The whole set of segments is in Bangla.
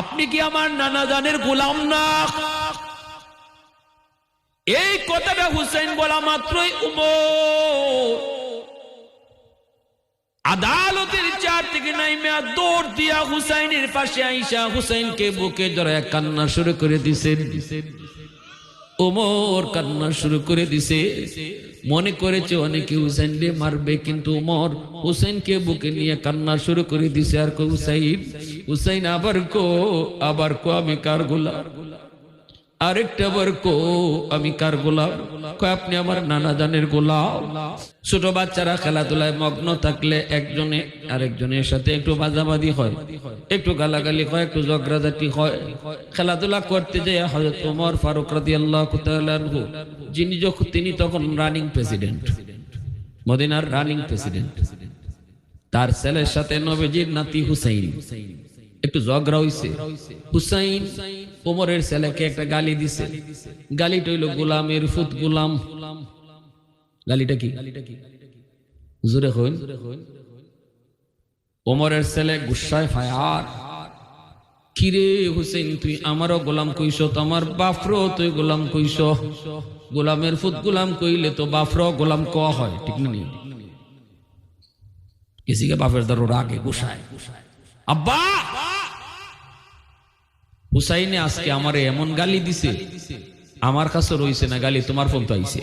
আপনি কি আমার নানা জানের গোলাম না? এই কথাটা হুসেন বলা মাত্রই উমর। আদালতের চার থেকে নাইমে দৌড় দিয়া হুসাইনের পাশে আইসা হুসাইনকে বুকে জড়ায় কান্না শুরু করে দিছেন ওমর কান্না শুরু করে দিছে। মনে করেছে অনেকে হুসেনকে মারবে, কিন্তু ওমর হুসেনকে বুকে নিয়ে কান্না শুরু করে দিছে। আর হুসাইন? হুসাইন আবার কো আবার কো আমি কার গোলাম? আরেকটা বার কো, আমি কার গোলাম? কয়, আপনি আমার নানা জানের গোলাম। ছোট বাচ্চারা খেলাধুলায় মগ্ন থাকলে একজনে আরেকজনের সাথে একটু বাজাবাজি হয়, একটু গালাগালি হয়, একটু ঝগড়াঝাটি হয়। খেলাধুলা করতে যে হযরত ওমর ফারুক তাআলা আনহু, যিনি যখন তিনি তখন রানিং প্রেসিডেন্ট, মদিনার রানিং প্রেসিডেন্ট। তার ছেলের সাথে নবীজির নাতি হুসাইন। একটু ঝগড়া হইছে হুসাইন ওমরের ছেলেকে একটা গালি দিছে। গালিটা হইল গোলামের ফুত গোলাম। গালিটা কি? জোরে ছেলে গুসায় ফায়ার। কিরে হুসেন তুই আমারও গোলাম কইস, তোমার তুই গোলাম কইস। গোলামের ফুত গোলাম কইলে তো গোলাম ক হয়, ঠিক না নি? কিসিকে বাপের দারো রাগে গুসায়। আব্বা! হুসাইনে আজকে আমারে এমন গালি দিছে, আমার কাছে রইছে না গালি, তোমার ফোন তো আইছে।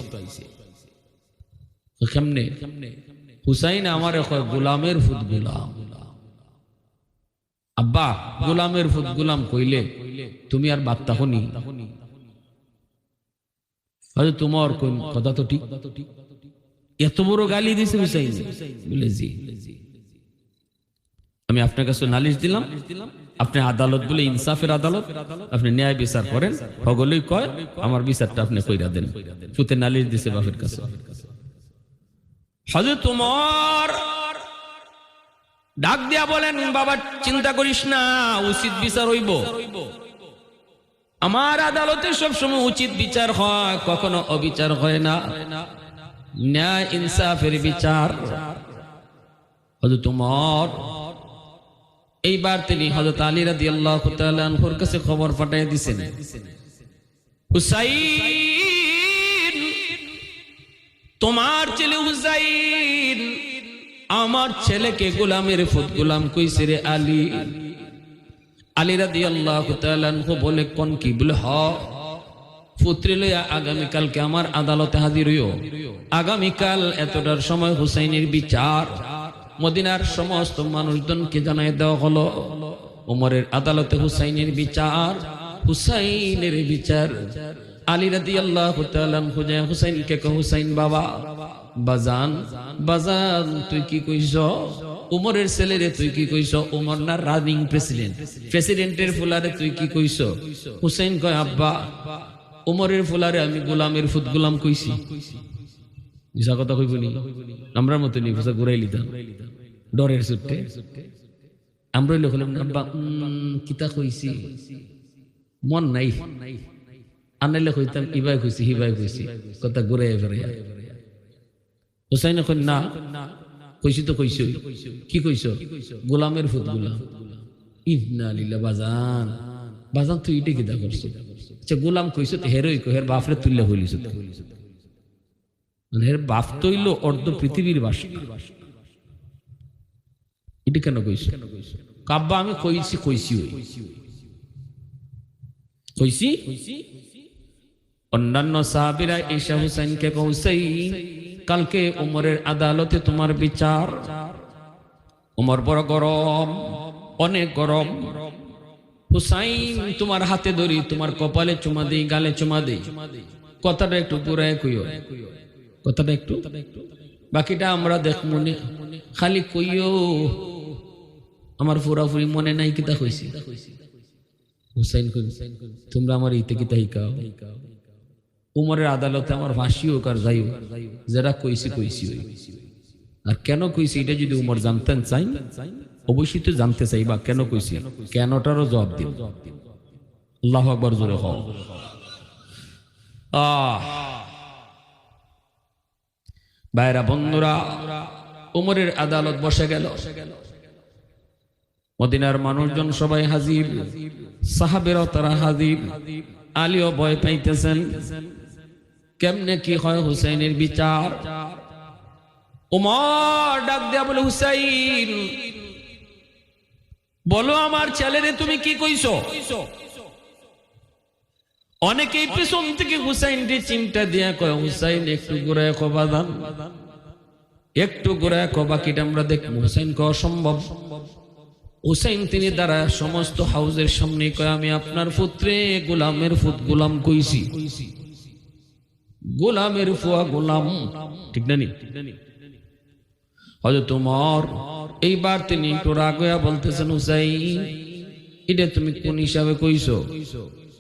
কেমনে? হুসাইন আমার গোলামের ফুট গোলাম। আব্বা, গোলামের ফুট গোলাম কইলে তুমি আর বার্তা হনি তোমার কথা তো ঠিক? এত বড় গালি দিছে হুসাইন। বলে, জি। আমি আপনার কাছে নালিশ দিলাম, আপনি আদালত বলে ইনসাফের আদালত, আপনি ন্যায় বিচার করেন সকলেই কয়, আমার বিচারটা আপনি কইরা দেন। সুতে নালিশ দিছে বাপের কাছে। হজরত তোমার ডাক দিয়া বলেন, বাবা, চিন্তা করিস না, উচিত বিচার হইব। আমার আদালতে সবসময় উচিত বিচার হয়, কখনো অবিচার হয় না। ন্যায় ইনসাফের বিচার। হজরত তোমার এইবার তিনি হজরত আলী রাদি আল্লাহ তালুর কাছে খবর পাঠিয়ে দিছেন। তোমার ছেলে হুসাইন, আমার ছেলেকে গোলামের ফুট গোলাম কইছে রে আলী। আলী রাদি আল্লাহ বলে, কোন কি বলে হ আগামীকালকে আমার আদালতে হাজির হইও। আগামীকাল এতটার সময় হুসাইনের বিচার মদিনার সমস্ত মানুষজনকে জানাই দেওয়া হলো। ওমরের আদালতে হুসাইনের বিচার হুসাইনের বিচার। আলী রাদি আল্লাহ হুজায় হুসাইনকে কহ হুসাইন বাবা? বাজান। বাজান, তুই কি কইস? উমরের ছেলেরে তুই কি কইস? উমর না রানিং প্রেসিডেন্ট? প্রেসিডেন্টের ফুলারে তুই কি কইস? হুসাইন কয়, আব্বা উমরের ফুলারে আমি গোলামের ফুট গোলাম কইছি। মিশা কথা কইব নি? আমরা মতো নি ঘুরাই লিতাম। ডরের সুট্টে আমরা হলাম উম, কিতা কইছি? মন নাই। আনাইলে কইতাম ইবাই কইছি হিবাই কইছি। কথা ঘুরাই ফেরাই হুসাইন এখন না কইছি তো কইছি কি কইছ? গোলামের ফুট গোলাম ইবনা লিল্লা বাজান। বাজান তুই এটা কিতা করছ? আচ্ছা গোলাম কইছ তো হেরোই কো হের বাপরে তুললে হইলিস মানে এর বাপ তৈল অর্ধ পৃথিবীর বাস এটা কেন কইস কাব্বা আমি কইছি কইছি ওই। কইছি? অন্যান্য সাহাবিরা ঈশা হুসাইনকে কৌসাই, কালকে উমরের আদালতে তোমার বিচার। উমর বড় গরম, অনেক গরম। হুসাইন তোমার হাতে ধরি, তোমার কপালে চুমা দিই, গালে চুমা দিই। কথাটা একটু পুরায় কইও। কথাটা একটু। বাকিটা আমরা দেখ মনে খালি কইও আমার পুরাপুরি মনে নাই কিতা কইছি হুসাইন তোমরা আমার ইতে কিতা হিকাও উমরের আদালতে আমার ফাঁসি হোক আর যাই হোক যারা কইছি আর কেন কইছি এটা যদি উমর জানতেন চাই, অবশ্যই তো জানতে চাই বা কেন কইছি। কেনটারও জবাব দিন। আল্লাহ আকবর জোরে হও আহ! ভাইরা, বন্ধুরা, উমরের আদালত বসে গেল। মদিনার মানুষজন সবাই হাজির, সাহাবেরাও তারা হাজির, আলীও ভয় পাইতেছেন। কেমনে কি হয় হুসাইনের বিচার? উমর ডাক দেয়া বলে, হুসাইন, বলো আমার ছেলেরে তুমি কি কইছো? অনেকেই পেছন থেকে হুসাইনকে চিন্তা দিয়া কয়, হুসাইন, একটু ঘুরায় কবা দান একটু ঘুরায় কবা কিটা আমরা দেখব। হুসাইন কে অসম্ভব। হুসাইন তিনি দ্বারা সমস্ত হাউজের সামনে কয়, আমি আপনার পুত্রে গোলামের ফুত গোলাম কইছি। গোলামের ফুয়া গোলাম, ঠিক না হয়তো তোমার এইবার তিনি একটু রাগয়া বলতেছেন, হুসাইন, এটা তুমি কোন হিসাবে কইছো?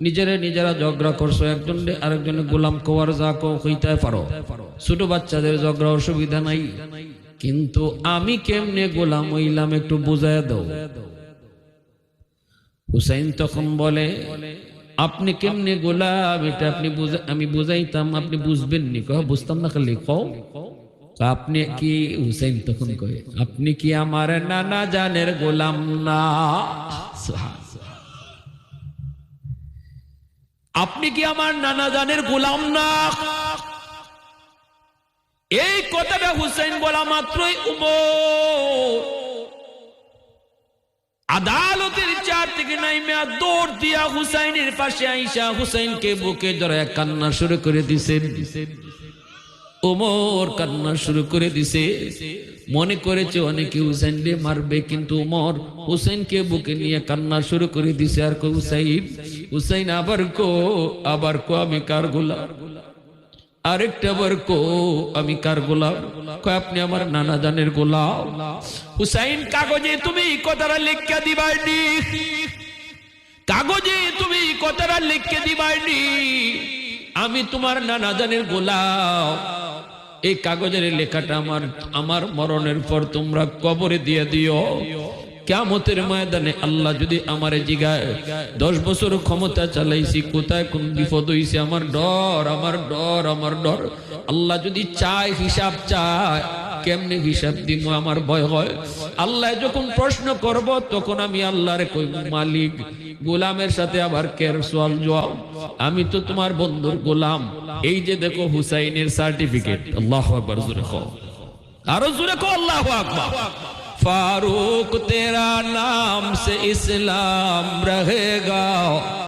নিজেরা নিজেরা ঝগড়া করছ একজন আরেকজনে গোলাম কোয়ার যা কো হইতে পারো। ছোট বাচ্চাদের ঝগড়া অসুবিধা নাই। কিন্তু আমি কেমনে গোলাম হইলাম একটু বুঝায় দাও। হুসাইন তখন বলে, আপনি কেমনে গোলাম? এটা আপনি আমি বুঝাইতাম, আপনি বুঝবেন নি। কহ, বুঝতাম না খালি, কও। আপনি কি, হুসাইন তখন কয়ে, আপনি কি আমার নানা জানের গোলাম না? আপনি কি আমার নানা জানের গোলাম না? এই কথাটা হুসাইন বলা মাত্রই উমর আদালতের চার থেকে নাইমে দৌড় দিয়া হুসাইনের পাশে আইসা হুসাইনকে বুকে জড়ায় কান্না শুরু করে দিছেন ওমর কান্না শুরু করে দিছে। মনে করেছে অনেকে হুসাইনকে মারবে, কিন্তু ওমর হুসাইনকে বুকে নিয়ে কান্না শুরু করে দিছে আর কো হুসাইন হুসাইন আবার কো আবার কো আমি কার গোলাম? আরেকটা বার কো, আমি কার গোলাম? কয়, আপনি আমার নানা জানের গোলাম? হুসাইন, কাগজে তুমি কথাটা লিখা দিবাইনি। কাগজে তুমি কথাটা লিখে দিবাইনি। আমি তোমার নানা জানের গোলাম। এই কাগজের লেখাটা আমার আমার মরণের পর তোমরা কবরে দিয়ে দিও। কেমতের ময়দানে আল্লাহ যদি আমার জিগায়, দশ বছর ক্ষমতা চালাইছি, কোথায় কোন বিপদ হইছে? আমার ডর আমার ডর আমার ডর। আল্লাহ যদি চায়, হিসাব চায়, কেমনে হিসাব দিব আমার ভয় হয়। আল্লাহ যখন প্রশ্ন করব, তখন আমি আল্লাহরে কই, মালিক, গোলামের সাথে আবার কের সোয়াল জবাব? আমি তো তোমার বন্ধুর গোলাম। এই যে দেখো হুসাইনের সার্টিফিকেট। আল্লাহ আকবার, জোরে কও। আরও জোরে কো আল্লাহ আকবার। फारूक तेरा नाम से इस्लाम रहेगा।